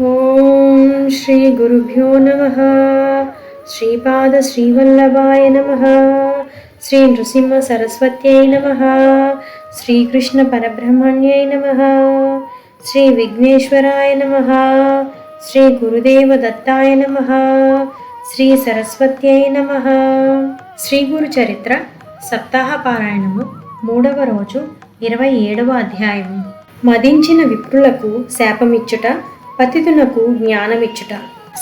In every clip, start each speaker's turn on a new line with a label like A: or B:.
A: ఓం శ్రీ గురుభ్యో నమ. శ్రీపాద శ్రీవల్లభాయ నమ. శ్రీ నృసింహ సరస్వత్యై నమ. శ్రీకృష్ణ పరబ్రహ్మణ్యై నమ. శ్రీ విఘ్నేశ్వరాయ నమ. శ్రీ గురుదేవ దత్తాయ నమ. శ్రీ సరస్వత్యై నమ. శ్రీ గురు చరిత్ర సప్తాహ పారాయణము మూడవ రోజు ఇరవై ఏడవ అధ్యాయము. మదించిన విప్రులకు శాపమిచ్చుట పతితునకు జ్ఞానమిచ్చుట.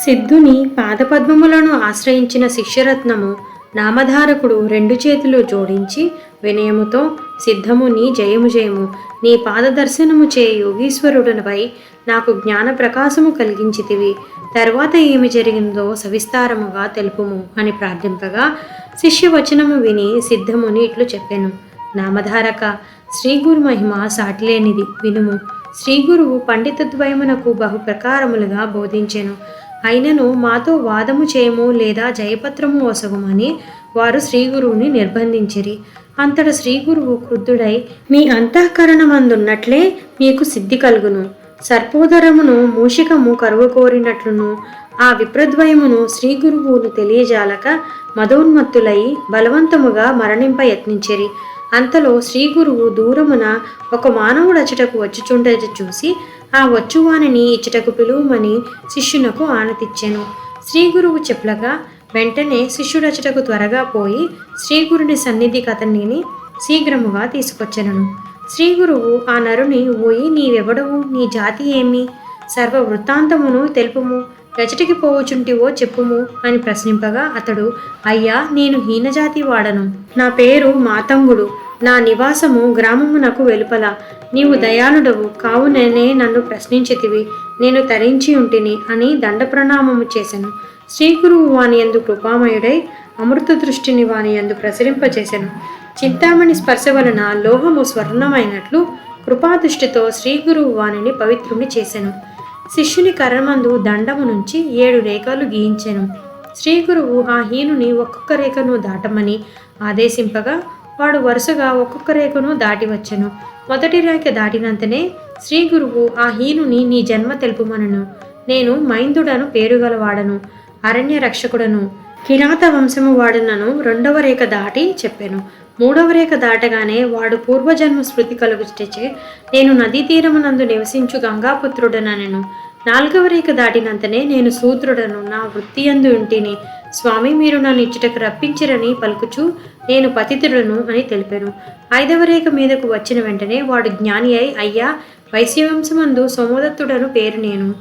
A: సిద్ధుని పాదపద్మములను ఆశ్రయించిన శిష్యరత్నము నామధారకుడు రెండు చేతులు జోడించి వినయముతో సిద్ధముని జయము జయము నీ పాదదర్శనము చే యోగీశ్వరుడునిపై నాకు జ్ఞాన ప్రకాశము కలిగించితివి. తర్వాత ఏమి జరిగిందో సవిస్తారముగా తెలుపుము అని ప్రార్థింపగా శిష్యవచనము విని సిద్ధముని ఇట్లు చెప్పాను. నామధారక శ్రీ గురు మహిమ సాటిలేనిది వినుము. శ్రీ గురువు పండితద్వయమునకు బహు ప్రకారములుగా బోధించెను. అయినను మాతో వాదము చేయము లేదా జయపత్రము ఒసగమని వారు శ్రీ గురువుని నిర్బంధించిరి. అంతట శ్రీ గురువు క్రుద్ధుడై మీ అంతఃకరణమందున్నట్లే మీకు సిద్ధి కలుగును. సర్పోదరమును మూషికము కరువు కోరినట్లును. ఆ విప్రద్వయమును శ్రీ గురువును తెలియజాలక మదోన్మత్తులై బలవంతముగా మరణింప యత్నించిరి అంతలో శ్రీ గురువు దూరమున ఒక మానవుడచటకు వచ్చుచుండేది చూసి ఆ వచ్చువానిని ఇచ్చటకు పిలువమని శిష్యునకు ఆనతిచ్చెను. శ్రీ గురువు చెప్పలగా వెంటనే శిష్యుడచ్చటకు త్వరగా పోయి శ్రీ గురుని సన్నిధి కథనిని శీఘ్రముగా తీసుకొచ్చెను. శ్రీ గురువు ఆ నరుని ఓయి నీవెవడవు? నీ జాతి ఏమి? సర్వ వృత్తాంతమును తెలుపుము. రచటికి పోవచుంటివో చెప్పుము అని ప్రశ్నింపగా అతడు అయ్యా నేను హీనజాతి వాడను. నా పేరు మాతంగుడు. నా నివాసము గ్రామమునకు వెలుపల. నీవు దయాళుడవు. కావుననే నన్ను ప్రశ్నించితివి. నేను తరించి ఉంటిని అని దండ ప్రణామము చేశాను శ్రీగురువు వాని ఎందు కృపామయుడై అమృత దృష్టిని వాని ఎందు ప్రసరింపజేశాను చింతామణి స్పర్శ వలన లోహము స్వర్ణమైనట్లు కృపాదృష్టితో శ్రీగురువు వాణిని పవిత్రుని చేశాను శిష్యుని కర్రమందు దండము నుంచి ఏడు రేఖలు గీయించెను. శ్రీగురువు ఆ హీనుని ఒక్కొక్క రేఖను దాటమని ఆదేశింపగా వాడు వరుసగా ఒక్కొక్క రేఖను దాటి వచ్చెను మొదటి రేఖ దాటినంతనే శ్రీగురువు ఆ హీనుని నీ జన్మ తెలుపుమనను. నేను మైందుడను పేరుగలవాడను అరణ్య రక్షకుడను కిరాత వంశము వాడనను రెండవ రేఖ దాటి చెప్పాను. మూడవ రేఖ దాటగానే వాడు పూర్వజన్మ స్మృతి కలుగుటచే నేను నదీ తీరమునందు నివసించు గంగాపుత్రుడనను. నాలుగవ రేఖ దాటినంతనే నేను శూద్రుడను. నా వృత్తి అందు ఇంటిని స్వామి మీరు నన్ను ఇచ్చటకు రప్పించరని పలుకుచు నేను పతితుడను అని తెలిపాను. ఐదవ రేఖ మీదకు వచ్చిన వెంటనే వాడు జ్ఞాని అయి అయ్యా వైశ్యవంశమందు సోమదత్తుడను పేరు నేను.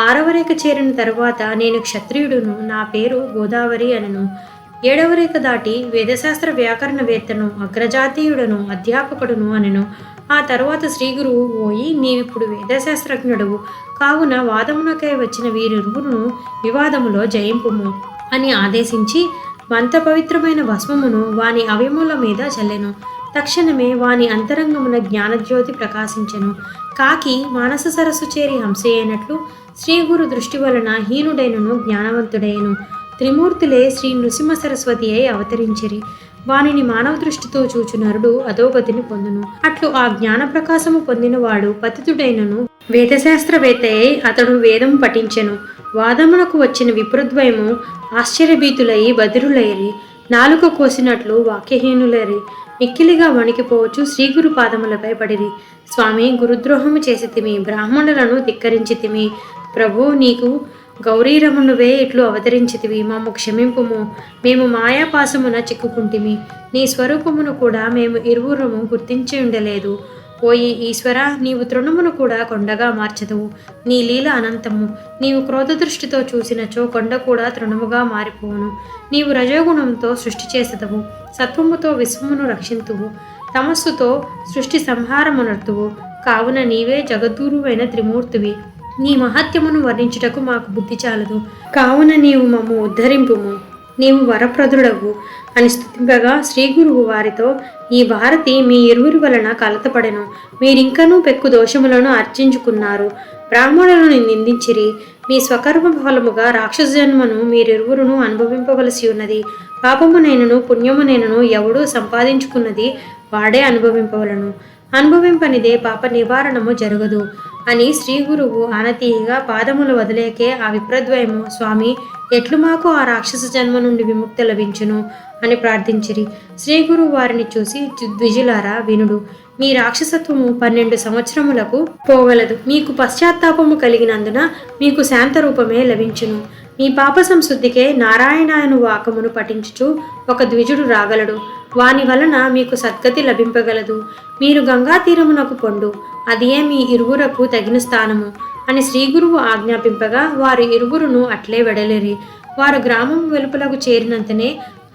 A: ఆరవ రేఖ చేరిన తరువాత నేను క్షత్రియుడును. నా పేరు గోదావరి అనను. ఏడవ రేఖ దాటి వేదశాస్త్ర వ్యాకరణవేత్తను అగ్రజాతీయుడను అధ్యాపకుడును అనెను. ఆ తరువాత శ్రీగురువు ఓయి పోయి నీవిప్పుడు వేదశాస్త్రజ్ఞుడవు. కావున వాదమునకై వచ్చిన వీరిరువును వివాదములో జయింపుము అని ఆదేశించి మంత పవిత్రమైన భస్మమును వాని అవయముల మీద చల్లెను. తక్షణమే వాని అంతరంగమున జ్ఞానజ్యోతి ప్రకాశించెను. కాకి మానస సరస్సు చేరి హంస అయినట్లు శ్రీగురు దృష్టి వలన హీనుడైనను జ్ఞానవంతుడైను. త్రిమూర్తులే శ్రీ నృసింహ సరస్వతి అయి అవతరించిరి. వానిని మానవ దృష్టితో చూచు నరుడు అధోగతిని పొందును. అట్లు ఆ జ్ఞాన ప్రకాశము పొందినవాడు పతితుడైనను. వేదశాస్త్రవేత్త అయి అతడు వేదం పఠించెను. వాదమునకు వచ్చిన విప్రద్వయము ఆశ్చర్యభీతులై బదిరులైరి నాలుక కోసినట్లు వాక్యహీనులరి. మిక్కిలిగా వణికిపోవచ్చు శ్రీగురు పాదములపై పడిరి. స్వామి గురుద్రోహము చేసితిమి బ్రాహ్మణులను ధిక్కరించితిమి ప్రభు నీకు గౌరీరమునువే ఇట్లు అవతరించితివి. మాము క్షమింపుము. మేము మాయాపాసమున చిక్కుకుంటిమి. నీ స్వరూపమును కూడా మేము ఇరువురము గుర్తించి ఉండలేదు. పోయి ఈశ్వర నీవు తృణమును కూడా కొండగా మార్చదువు. నీ లీల అనంతము. నీవు క్రోధ దృష్టితో చూసినచో కొండ కూడా తృణముగా మారిపోవును. నీవు రజోగుణంతో సృష్టి చేసదవు. సత్వముతో విశ్వమును రక్షింతువు. తమస్సుతో సృష్టి సంహారమునర్తువు కావున నీవే జగద్గురువైన త్రిమూర్తివి. నీ మహత్యమును వర్ణించుటకు మాకు బుద్ధి చాలదు. కావున నీవు మమ్ము ఉద్ధరింపుము. నీవు వరప్రదుడవు అని స్థుతింపగా శ్రీగురువు వారితో ఈ భారతి మీ ఇరువురి వలన కలతపడెను. మీరింకనూ పెక్కు దోషములను అర్చించుకున్నారు బ్రాహ్మణులను నిందించిరి. మీ స్వకర్మ ఫలముగా రాక్షస జన్మను మీరిరువురును అనుభవింపవలసి ఉన్నది. పాపమునైనను పుణ్యమునైనను ఎవడూ సంపాదించుకున్నది వాడే అనుభవింపవలను. అనుభవింపనిదే పాప నివారణము జరగదు అని శ్రీ గురువు ఆనతీయగా పాదములు వదిలేకే ఆ విప్రద్వయము స్వామి ఎట్లు మాకు ఆ రాక్షస జన్మ నుండి విముక్తి లభించును? అని ప్రార్థించిరి. శ్రీ గురువు వారిని చూసి ద్విజులారా వినుడు మీ రాక్షసత్వము పన్నెండు సంవత్సరములకు పోగలదు మీకు పశ్చాత్తాపము కలిగినందున మీకు శాంత రూపమే లభించును. మీ పాప సంశుద్ధికే నారాయణాయను వాకమును పఠించుచు ఒక ద్విజుడు రాగలడు. వాని వలన మీకు సద్గతి లభింపగలదు. మీరు గంగా తీరమునకు పొండు. అదియే మీ ఇరువురకు తగిన స్థానము అని శ్రీ గురువు ఆజ్ఞాపింపగా వారు ఇరువురును అట్లే వెడలేరి. వారు గ్రామం వెలుపలకు చేరినంతనే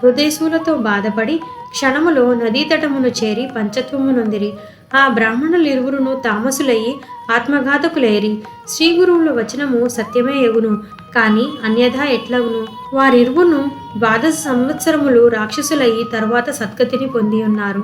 A: హృదయసులతో బాధపడి క్షణములో నదీ తటమును చేరి పంచత్వమునొందిరి. ఆ బ్రాహ్మణులు ఇరువురును తామసులయ్యి ఆత్మఘాతకులేరి. శ్రీ గురువుల వచనము సత్యమే ఎగును. కాని అన్యథా ఎట్లగును? వారిరువును ద్వాదశ సంవత్సరములు రాక్షసులయ్యి తరువాత సద్గతిని పొంది ఉన్నారు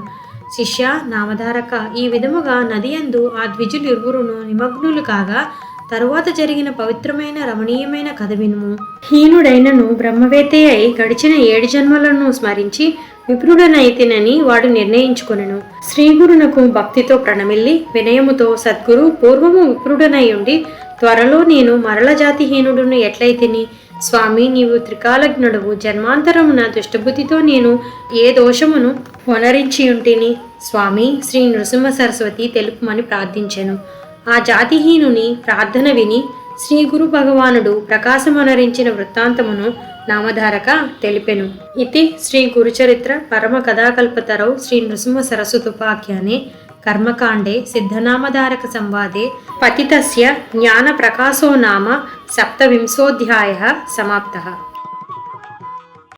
A: శిష్య నామధారక ఈ విధముగా నది యందు ఆ ద్విజులు ఇరువురును నిమగ్నులు కాగా తరువాత జరిగిన పవిత్రమైన రమణీయమైన కథ వినుము. హీనుడైనను బ్రహ్మవేత్త అయి గడిచిన ఏడు జన్మలను స్మరించి విప్రుడనైతేనని వాడు నిర్ణయించుకొనెను. శ్రీగురునకు భక్తితో ప్రణమిల్లి వినయముతో సద్గురు పూర్వము విప్రుడనై ఉండి త్వరలో నేను మరల జాతిహీనుడును ఎట్లయితిని స్వామి నీవు త్రికాలజ్ఞుడవు జన్మాంతరమున దుష్టబుద్ధితో నేను ఏ దోషమును వనరించి ఉంటిని స్వామి శ్రీ నృసింహ సరస్వతి తెలుపుమని ప్రార్థించెను. ఆ జాతిహీనుని ప్రార్థన విని శ్రీ గురు భగవానుడు ప్రకాశమనరించిన వృత్తాంతమును నామధారక తెలిపెను. ఇది శ్రీ గురుచరిత్ర పరమ కథాకల్పతరౌ శ్రీ నృసింహ సరస్వతుపాఖ్యానే కర్మకాండే సిద్ధనామధారక సంవాదే పతితస్య జ్ఞాన ప్రకాశో నామ సప్తవింశోధ్యాయ సమాప్త.